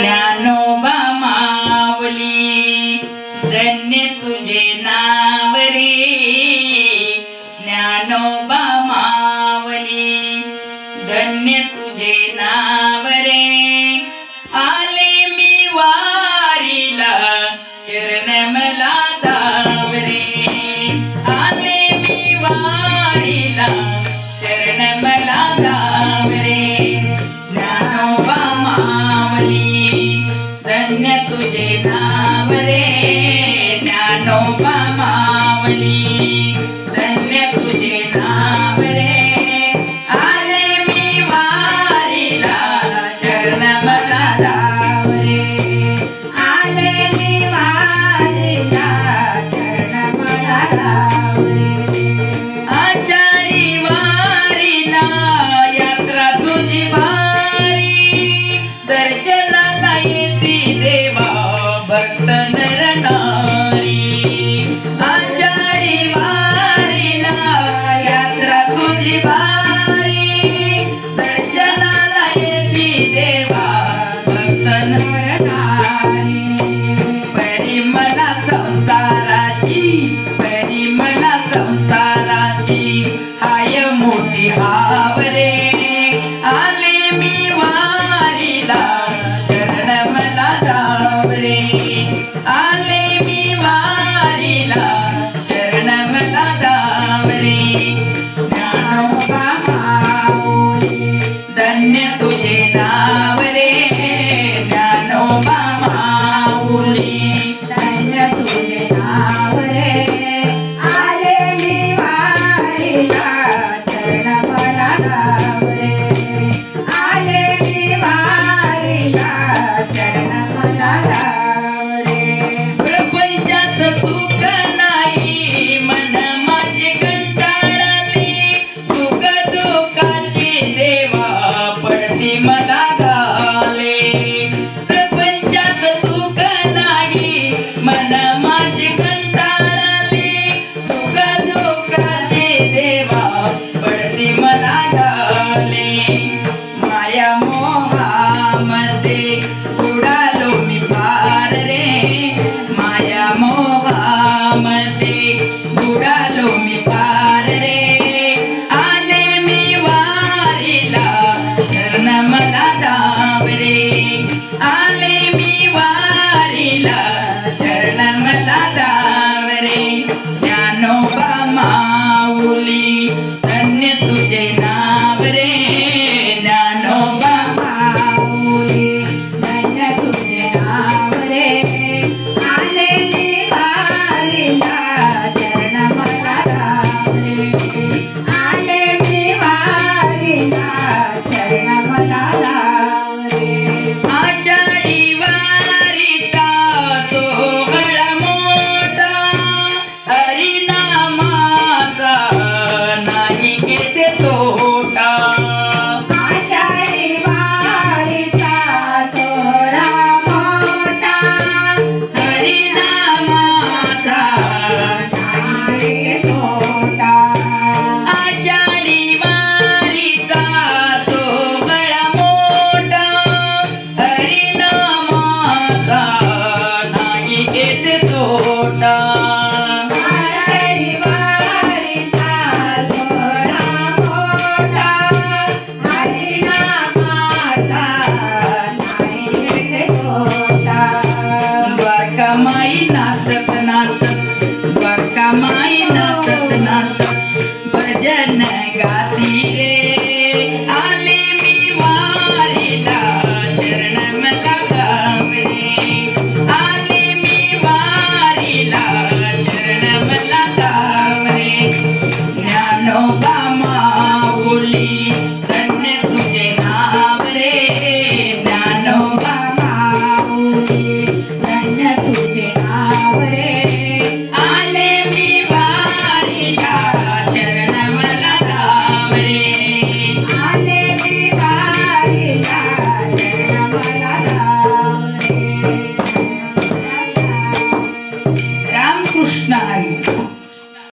ज्ञानोबा मावली धन्य तुझे नाव रे ज्ञानोबा मावली धन्य तुझे नाव रे आले मी वारीला चरण मला Thank you. அவரே Muhammad Thank you. भजन गाती रे. आले मी वारीला चरण गावले आले मी वारीला चरण मला गावले ज्ञानोबा माऊली धन्य तुझे नाव रे. ज्ञानोबा माऊली धन्य तुझे